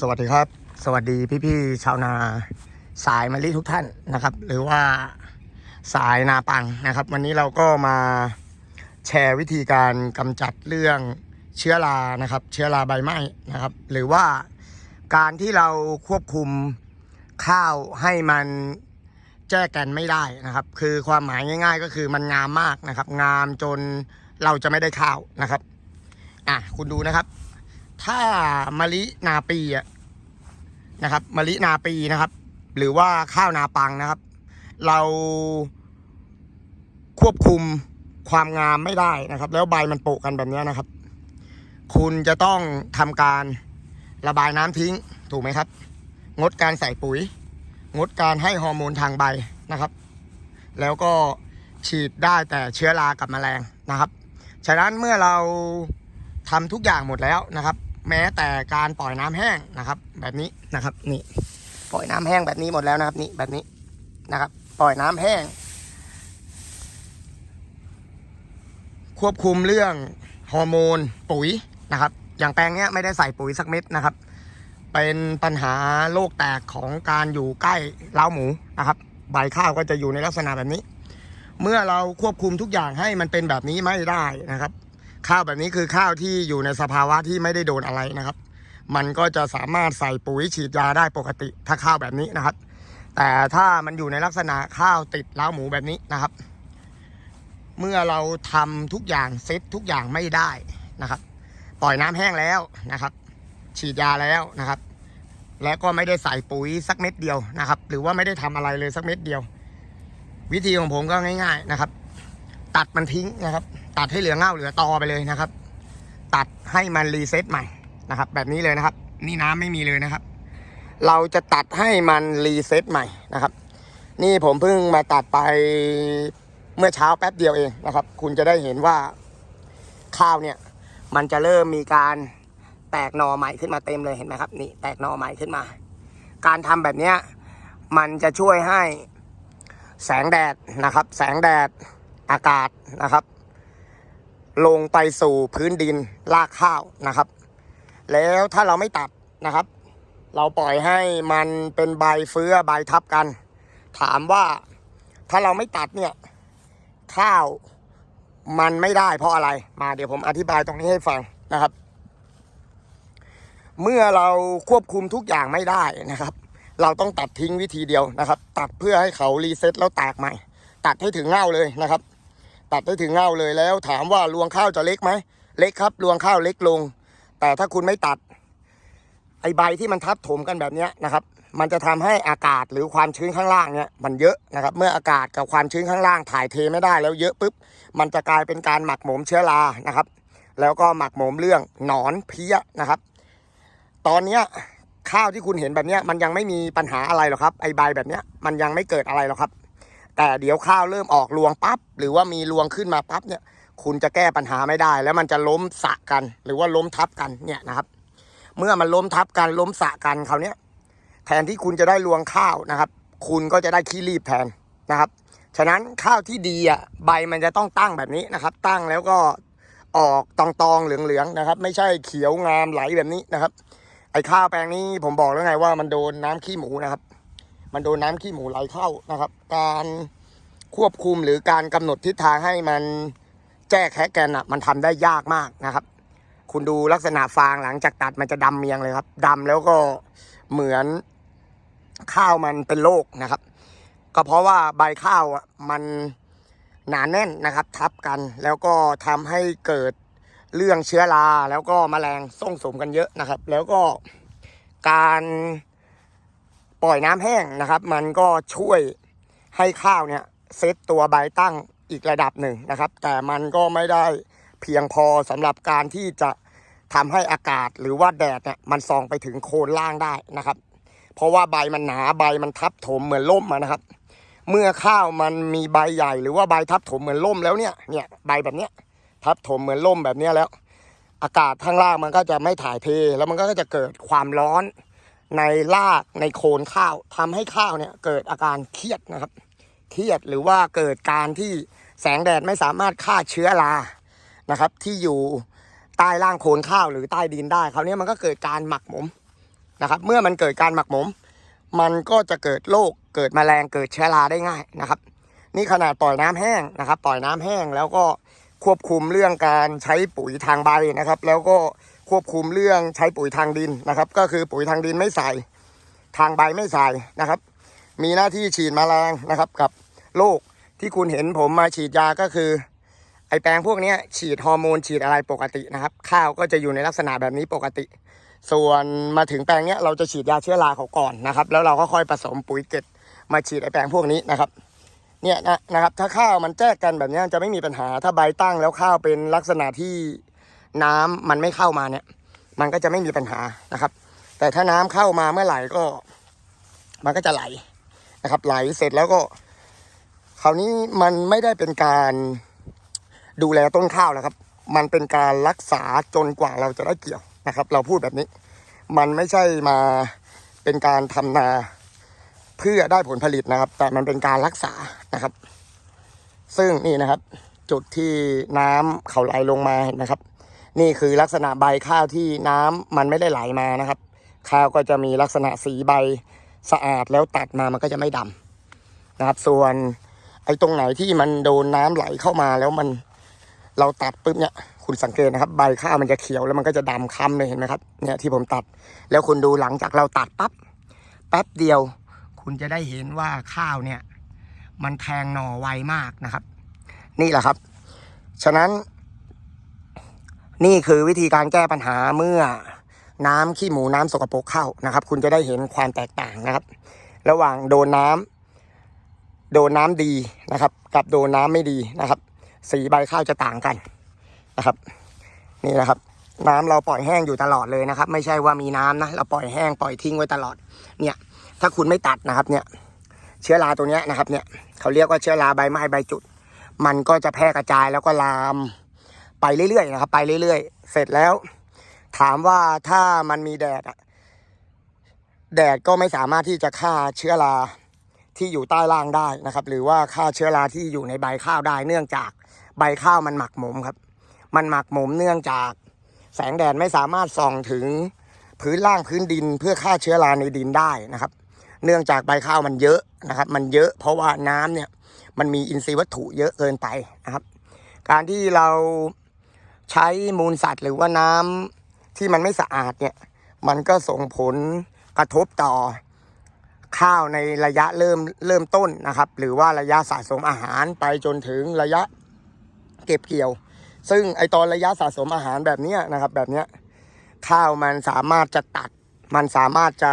สวัสดีครับ สวัสดีพี่ๆชาวนาสายมะลิทุกท่านนะครับ หรือว่าสายนาปังนะครับ วันนี้เราก็มาแชร์วิธีการกำจัดเรื่องเชื้อรานะครับ เชื้อราใบไม้นะครับ หรือว่าการที่เราควบคุมข้าวให้มันแจ้กันไม่ได้นะครับ คือความหมายง่าย ๆ ก็คือมันงามมากนะครับ งามจนเราจะไม่ได้ข้าวนะครับอะคุณดูนะครับ ถ้ามะลินาปีอะนะครับมะลินาปีนะครับ หรือว่าข้าวนาปังนะครับ เราควบคุมความงามไม่ได้นะครับ แล้วใบมันโปะกันแบบนี้นะครับ คุณจะต้องทำการระบายน้ำทิ้งถูกไหมครับ งดการใส่ปุ๋ย งดการให้ฮอร์โมนทางใบนะครับ แล้วก็ฉีดได้แต่เชื้อรากับแมลงนะครับ ฉะนั้นเมื่อเรา ทำทุกอย่างหมดแล้วนะครับ แม้แต่การปล่อยน้ำแห้งนะครับ แบบนี้นะครับนี่ปล่อยน้ำแห้งแบบนี้หมดแล้วนะครับนี่แบบนี้นะครับ ปล่อยน้ำแห้ง ควบคุมเรื่องฮอร์โมนปุ๋ยนะครับ อย่างแปลงเนี้ยไม่ได้ใส่ปุ๋ยสักเม็ดนะครับ เป็นปัญหาโรคแตกของการอยู่ใกล้เล้าหมูนะครับ ใบข้าวก็จะอยู่ในลักษณะแบบนี้ เมื่อเราควบคุมทุกอย่างให้มันเป็นแบบนี้ไม่ได้นะครับ ข้าวแบบนี้คือข้าวที่อยู่ในสภาวะที่ไม่ได้โดนอะไรนะครับ มันก็จะสามารถใส่ปุ๋ยฉีดยาได้ปกติ ถ้าข้าวแบบนี้นะครับ แต่ถ้ามันอยู่ในลักษณะข้าวติดเล้าหมูแบบนี้นะครับ เมื่อเราทำทุกอย่างเซ็ตทุกอย่างไม่ได้นะครับ ปล่อยน้ำแห้งแล้วนะครับ ฉีดยาแล้วนะครับ และก็ไม่ได้ใส่ปุ๋ยสักเม็ดเดียวนะครับ หรือว่าไม่ได้ทำอะไรเลยสักเม็ดเดียว วิธีของผมก็ง่าย ๆ นะครับ ตัดมันทิ้งนะครับ ตัดให้เหลือเง่าเหลือตอไปเลยนะครับ ตัดให้มันรีเซ็ตใหม่นะครับ แบบนี้เลยนะครับ นี่น้ำไม่มีเลยนะครับ เราจะตัดให้มันรีเซ็ตใหม่นะครับ นี่ผมเพิ่งมาตัดไปเมื่อเช้าแป๊บเดียวเองนะครับ คุณจะได้เห็นว่าข้าวเนี่ยมันจะเริ่มมีการแตกหน่อใหม่ขึ้นมาเต็มเลยเห็นไหมครับ นี่แตกหน่อใหม่ขึ้นมา การทำแบบเนี้ยมันจะช่วยให้แสงแดดนะครับ แสงแดด อากาศนะครับ ลงไปสู่พื้นดินรากข้าวนะครับ แล้วถ้าเราไม่ตัดนะครับ เราปล่อยให้มันเป็นใบเฟื้อใบทับกัน ถามว่าถ้าเราไม่ตัดเนี่ยข้าวมันไม่ได้เพราะอะไรมาเดี๋ยวผมอธิบายตรงนี้ให้ฟังนะครับ เมื่อเราควบคุมทุกอย่างไม่ได้นะครับ เราต้องตัดทิ้งวิธีเดียวนะครับ ตัดเพื่อให้เขารีเซ็ตแล้วแตกใหม่ ตัดให้ถึงเง่าเลยนะครับ ตัดให้ถึงเง่าเลยแล้ว ถามว่ารวงข้าวจะเล็กไหมเล็กครับรวงข้าวเล็กลง แต่ถ้าคุณไม่ตัด ไอใบที่มันทับถมกันแบบนี้นะครับ มันจะทำให้อากาศหรือความชื้นข้างล่างเนี่ยมันเยอะนะครับ เมื่ออากาศกับความชื้นข้างล่างถ่ายเทไม่ได้แล้วเยอะปุ๊บมันจะกลายเป็นการหมักหมมเชื้อรานะครับ แล้วก็หมักหมมเรื่องหนอนเพี้ยนะครับ ตอนเนี้ยข้าวที่คุณเห็นแบบนี้มันยังไม่มีปัญหาอะไรหรอกครับไอใบแบบนี้มันยังไม่เกิดอะไรหรอกครับ แต่เดี๋ยวข้าวเริ่มออกรวงปั๊บหรือว่ามีรวงขึ้นมาปั๊บเนี่ย คุณจะแก้ปัญหาไม่ได้ แล้วมันจะล้มสะกัน หรือว่าล้มทับกันเนี่ยนะครับ เมื่อมันล้มทับกันล้มสะกันคราวเนี้ยแทนที่คุณจะได้รวงข้าวนะครับ คุณก็จะได้ขี้รีบแทนนะครับ ฉะนั้นข้าวที่ดีอะใบมันจะต้องตั้งแบบนี้นะครับ ตั้งแล้วก็ออกตองตองๆเหลืองๆนะครับ ไม่ใช่เขียวงามไหลแบบนี้นะครับ ไอ้ข้าวแปลงนี้ผมบอกแล้วไงว่ามันโดนน้ำขี้หมูนะครับ มันโดนน้ำขี้หมูไหลเข้านะครับ การควบคุมหรือการกำหนดทิศทางให้มันแจ้แคะแกนอะมันทำได้ยากมากนะครับ คุณดูลักษณะฟางหลังจากตัดมันจะดำเมียงเลยครับดำแล้วก็เหมือนข้าวมันเป็นโรคนะครับ ก็เพราะว่าใบข้าวอะมันหนาแน่นนะครับ ทับกันแล้วก็ทำให้เกิดเรื่องเชื้อราแล้วก็แมลงส่งสมกันเยอะนะครับ แล้วก็การ ปล่อยน้ำแห้งนะครับ มันก็ช่วยให้ข้าวเนี่ยเซตตัวใบตั้งอีกระดับหนึ่งนะครับ แต่มันก็ไม่ได้เพียงพอสำหรับการที่จะทำให้อากาศหรือว่าแดดเนี่ยมันส่องไปถึงโคนล่างได้นะครับ เพราะว่าใบมันหนาใบมันทับถมเหมือนล่มอะนะครับ เมื่อข้าวมันมีใบใหญ่ หรือว่าใบทับถมเหมือนล่มแล้วเนี่ยเนี่ยใบแบบเนี้ยทับถมเหมือนล่มแบบเนี้ยแล้ว อากาศข้างล่างมันก็จะไม่ถ่ายเทแล้วมันก็จะเกิดความร้อน ในรากในโคนข้าวทำให้ข้าวเนี่ยเกิดอาการเครียดนะครับ เครียดหรือว่าเกิดการที่แสงแดดไม่สามารถฆ่าเชื้อรานะครับ ที่อยู่ใต้ล่างโคนข้าวหรือใต้ดินได้คราวนี้มันก็เกิดการหมักหมมนะครับ เมื่อมันเกิดการหมักหมม มันก็จะเกิดโรคเกิดแมลงเกิดเชื้อราได้ง่ายนะครับ นี่ขนาดปล่อยน้ำแห้งนะครับ ปล่อยน้ำแห้งแล้วก็ควบคุมเรื่องการใช้ปุ๋ยทางใบนะครับ แล้วก็ ควบคุมเรื่องใช้ปุ๋ยทางดินนะครับ ก็คือปุ๋ยทางดินไม่ใส่ทางใบไม่ใส่นะครับ มีหน้าที่ฉีดแมลงนะครับ กับโรคที่คุณเห็นผมมาฉีดยาก็คือ ไอแปลงพวกนี้ฉีดฮอร์โมนฉีดอะไรปกตินะครับ ข้าวก็จะอยู่ในลักษณะแบบนี้ปกติ ส่วนมาถึงแปลงเนี้ยเราจะฉีดยาเชื้อราเขาก่อนนะครับ แล้วเราก็ค่อยผสมปุ๋ยเกล็ดมาฉีดไอแปลงพวกนี้นะครับเนี่ยนะนะครับถ้าข้าวมันแจกกันแบบนี้จะไม่มีปัญหาถ้าใบตั้งแล้วข้าวเป็นลักษณะที่ น้ำมันไม่เข้ามาเนี่ย มันก็จะไม่มีปัญหานะครับ แต่ถ้าน้ำเข้ามาเมื่อไหร่ก็ มันก็จะไหลนะครับ ไหลเสร็จแล้วก็คราวนี้มันไม่ได้เป็นการดูแลต้นข้าวแล้วครับ มันเป็นการรักษาจนกว่าเราจะได้เกี่ยวนะครับ เราพูดแบบนี้ มันไม่ใช่มาเป็นการทำนาเพื่อได้ผลผลิตนะครับ แต่มันเป็นการรักษานะครับ ซึ่งนี่นะครับ จุดที่น้ำเขาไหลลงมาเห็นไหมครับ นี่คือลักษณะใบข้าวที่น้ำมันไม่ได้ไหลมานะครับ ข้าวก็จะมีลักษณะสีใบสะอาดแล้วตัดมามันก็จะไม่ดำนะครับ ส่วนไอ้ตรงไหนที่มันโดนน้ำไหลเข้ามาแล้วมันเราตัดปุ๊บเนี่ยคุณสังเกตนะครับ ใบข้าวมันจะเขียวแล้วมันก็จะดำค้ำเลยเห็นไหมครับเนี่ยที่ผมตัด แล้วคุณดูหลังจากเราตัดปั๊บแป๊บเดียว คุณจะได้เห็นว่าข้าวเนี่ย มันแทงหน่อไวมากนะครับ นี่แหละครับ ฉะนั้น นี่คือวิธีการแก้ปัญหาเมื่อน้ำขี้หมูน้ำสกปรกเข้านะครับ คุณจะได้เห็นความแตกต่างนะครับ ระหว่างโดนน้ำโดนน้ำดีนะครับ กับโดนน้ำไม่ดีนะครับ สีใบข้าวจะต่างกันนะครับ นี่นะครับ น้ำเราปล่อยแห้งอยู่ตลอดเลยนะครับ ไม่ใช่ว่ามีน้ำนะเราปล่อยแห้งปล่อยทิ้งไว้ตลอด เนี่ย ถ้าคุณไม่ตัดนะครับ เนี่ย เชื้อราตัวเนี้ยนะครับ เนี่ยเขาเรียกว่าเชื้อราใบไม้ใบจุด มันก็จะแพร่กระจายแล้วก็ลาม ไปเรื่อยๆนะครับ ไปเรื่อยๆ เสร็จแล้ว ถามว่าถ้ามันมีแดดแดดก็ไม่สามารถที่จะฆ่าเชื้อราที่อยู่ใต้ล่างได้นะครับ หรือว่าฆ่าเชื้อราที่อยู่ในใบข้าวได้เนื่องจากใบข้าวมันหมักหมมครับ มันหมักหมมเนื่องจากแสงแดดไม่สามารถส่องถึงพื้นล่างพื้นดินเพื่อฆ่าเชื้อราในดินได้นะครับ เนื่องจากใบข้าวมันเยอะนะครับ มันเยอะเพราะว่าน้ำเนี่ยมันมีอินทรีย์วัตถุเยอะเกินไปนะครับ การที่เรา ใช้มูลสัตว์หรือว่าน้ำที่มันไม่สะอาดเนี่ย มันก็ส่งผลกระทบต่อข้าวในระยะเริ่มเริ่มต้นนะครับ หรือว่าระยะสะสมอาหารไปจนถึงระยะเก็บเกี่ยว ซึ่งไอตอนระยะสะสมอาหารแบบนี้นะครับ แบบนี้ข้าวมันสามารถจะตัด มันสามารถจะ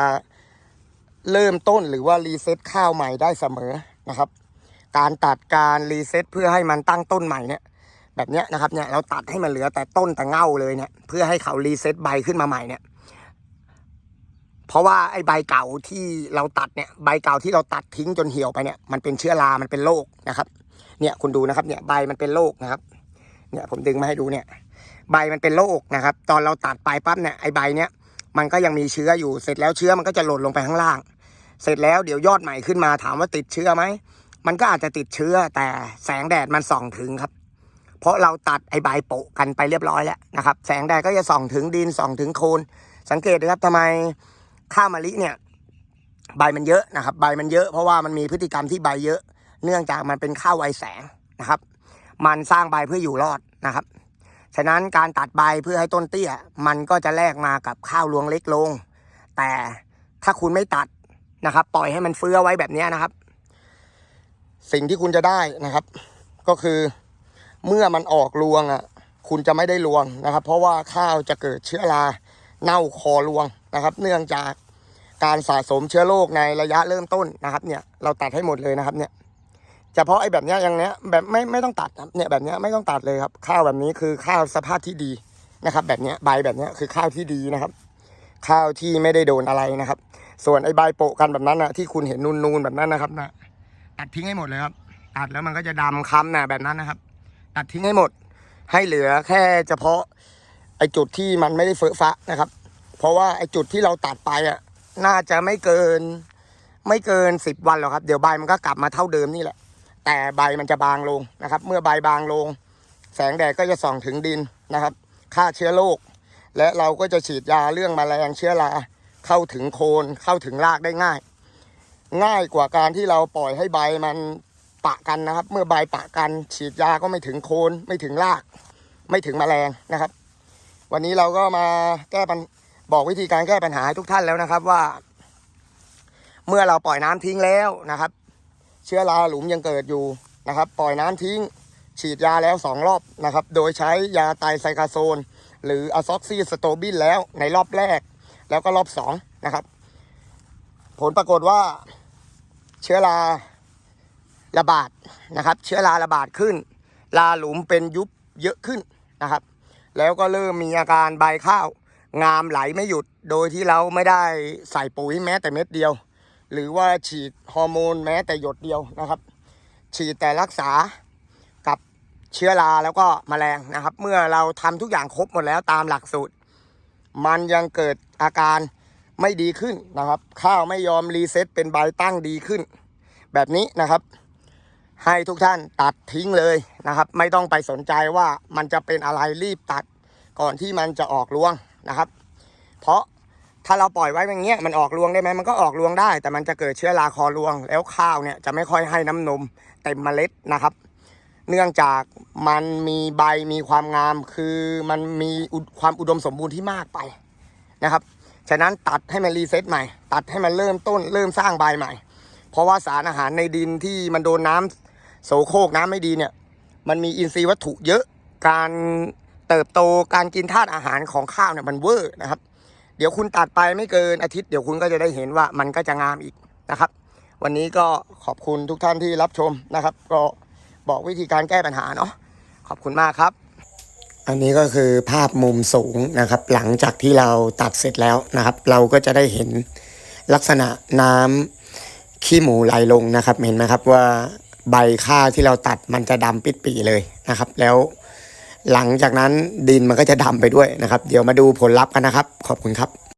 เริ่มต้นหรือว่ารีเซ็ตข้าวใหม่ได้เสมอนะครับ การตัดการรีเซ็ตเพื่อให้มันตั้งต้นใหม่เนี่ย แบบเนี้ยนะครับเนี่ยเราตัดให้มันเหลือแต่ต้นแต่เง่าเลยเนี่ยเพื่อให้เขารีเซ็ตใบขึ้นมาใหม่เนี่ยเพราะว่าไอ้ใบเก่าที่เราตัดเนี่ยใบเก่าที่เราตัดทิ้งจนเหี่ยวไปเนี่ยมันเป็นเชื้อรา มันเป็นโรคนะครับ เนี่ยคุณดูนะครับเนี่ยใบมันเป็นโรคนะครับเนี่ยผมดึงมาให้ดูเนี่ย ใบมันเป็นโรคนะครับ ตอนเราตัดไปปั๊บเนี่ยไอ้ใบเนี่ยมันก็ยังมีเชื้ออยู่เสร็จแล้วเชื้อมันก็จะหล่นลงไปข้างล่าง เสร็จแล้วเดี๋ยวยอดใหม่ขึ้นมาถามว่าติดเชื้อไหมมันก็อาจจะติดเชื้อแต่แสงแดดมันส่องถึงครับ เพราะเราตัดไอ้ใบโปะกันไปเรียบร้อยแล้วนะครับ แสงแดดก็จะส่องถึงดินส่องถึงโคน สังเกตนะครับทำไมข้าวมะลิเนี่ยใบมันเยอะนะครับ ใบมันเยอะเพราะว่ามันมีพฤติกรรมที่ใบเยอะ เนื่องจากมันเป็นข้าวไวแสงนะครับ มันสร้างใบเพื่ออยู่รอดนะครับ ฉะนั้นการตัดใบเพื่อให้ต้นเตี้ย มันก็จะแลกมากับข้าวรวงเล็กลง แต่ถ้าคุณไม่ตัดนะครับ ปล่อยให้มันเฟื้อไว้แบบนี้นะครับ สิ่งที่คุณจะได้นะครับ ก็คือ เมื่อมันออกรวงอะ คุณจะไม่ได้รวงนะครับ เพราะว่าข้าวจะเกิดเชื้อราเน่าคอรวงนะครับ เนื่องจากการสะสมเชื้อโรคในระยะเริ่มต้นนะครับเนี่ยเราตัดให้หมดเลยนะครับเนี่ยเฉพาะไอ้แบบเนี้ยอย่างเนี้ยแบบไม่ไม่ต้องตัดเนี่ยแบบเนี้ยไม่ต้องตัดเลยครับข้าวแบบนี้คือข้าวสภาพที่ดีนะครับ แบบเนี้ยใบแบบเนี้ยคือข้าวที่ดีนะครับ ข้าวที่ไม่ได้โดนอะไรนะครับ ส่วนไอ้ใบโปะกันแบบนั้นนะที่คุณเห็นนูนๆแบบนั้นนะครับนะตัดทิ้งให้หมดเลยครับตัดแล้วมันก็จะดำค้ำนะแบบนั้นนะครับ ตัดทิ้งให้หมด ให้เหลือแค่เฉพาะไอจุดที่มันไม่ได้เฟอะฟะนะครับ เพราะว่าไอจุดที่เราตัดไปอะน่าจะไม่เกิน ไม่เกินสิบวันหรอกครับ เดี๋ยวใบมันก็กลับมาเท่าเดิมนี่แหละ แต่ใบมันจะบางลงนะครับ เมื่อใบบางลง แสงแดดก็จะส่องถึงดินนะครับฆ่าเชื้อโรคและเราก็จะฉีดยาเรื่องแมลงเชื้อราเข้าถึงโคนเข้าถึงรากได้ง่าย ง่ายกว่าการที่เราปล่อยให้ใบมัน ปะกันนะครับ เมื่อใบปะกันฉีดยาก็ไม่ถึงโคนไม่ถึงราก ไม่ถึงแมลงนะครับ วันนี้เราก็มาแก้ปัญบอกวิธีการแก้ปัญหาให้ทุกท่านแล้วนะครับว่า เมื่อเราปล่อยน้ำทิ้งแล้วนะครับ เชื้อราหลุมยังเกิดอยู่นะครับ ปล่อยน้ำทิ้ง ฉีดยาแล้วสองรอบนะครับ โดยใช้ยาไตรไซคาโซน หรืออะซ็อกซิสโตบินแล้วในรอบแรก แล้วก็รอบสองนะครับ ผลปรากฏว่าเชื้อรา ระบาดนะครับ เชื้อราระบาดขึ้น ลาหลุมเป็นยุบเยอะขึ้นนะครับ แล้วก็เริ่มมีอาการใบข้าว งามไหลไม่หยุดโดยที่เราไม่ได้ใส่ปุ๋ยแม้แต่เม็ดเดียว หรือว่าฉีดฮอร์โมนแม้แต่หยดเดียวนะครับ ฉีดแต่รักษากับเชื้อราแล้วก็แมลงนะครับ เมื่อเราทำทุกอย่างครบหมดแล้วตามหลักสูตร มันยังเกิดอาการไม่ดีขึ้นนะครับ ข้าวไม่ยอมรีเซ็ตเป็นใบตั้งดีขึ้น แบบนี้นะครับ ให้ทุกท่านตัดทิ้งเลยนะครับ ไม่ต้องไปสนใจว่ามันจะเป็นอะไรรีบตัดก่อนที่มันจะออกรวงนะครับ เพราะถ้าเราปล่อยไว้อย่างเงี้ยมันออกรวงได้ไหมมันก็ออกรวงได้ แต่มันจะเกิดเชื้อราคอรวง แล้วข้าวเนี่ยจะไม่ค่อยให้น้ำนมเต็มเมล็ดนะครับ เนื่องจากมันมีใบมีความงามคือมันมีความอุดมสมบูรณ์ที่มากไปนะครับฉะนั้นตัดให้มันรีเซ็ตใหม่ ตัดให้มันเริ่มต้นเริ่มสร้างใบใหม่ เพราะว่าสารอาหารในดินที่มันโดนน้ำ โสโครกน้ำไม่ดีเนี่ย มันมีอินทรีย์วัตถุเยอะ การเติบโตการกินธาตุอาหารของข้าวเนี่ยมันเวอร์นะครับ เดี๋ยวคุณตัดไปไม่เกินอาทิตย์เดี๋ยวคุณก็จะได้เห็นว่ามันก็จะงามอีกนะครับ วันนี้ก็ขอบคุณทุกท่านที่รับชมนะครับ ก็บอกวิธีการแก้ปัญหาเนาะขอบคุณมากครับ อันนี้ก็คือภาพมุมสูงนะครับ หลังจากที่เราตัดเสร็จแล้วนะครับ เราก็จะได้เห็นลักษณะน้ำขี้หมูไหลลงนะครับ เห็นไหมครับว่า ใบข้าวที่เราตัดมันจะดำปิดปีเลยนะครับ แล้วหลังจากนั้นดินมันก็จะดำไปด้วยนะครับ เดี๋ยวมาดูผลลัพธ์กันนะครับ ขอบคุณครับ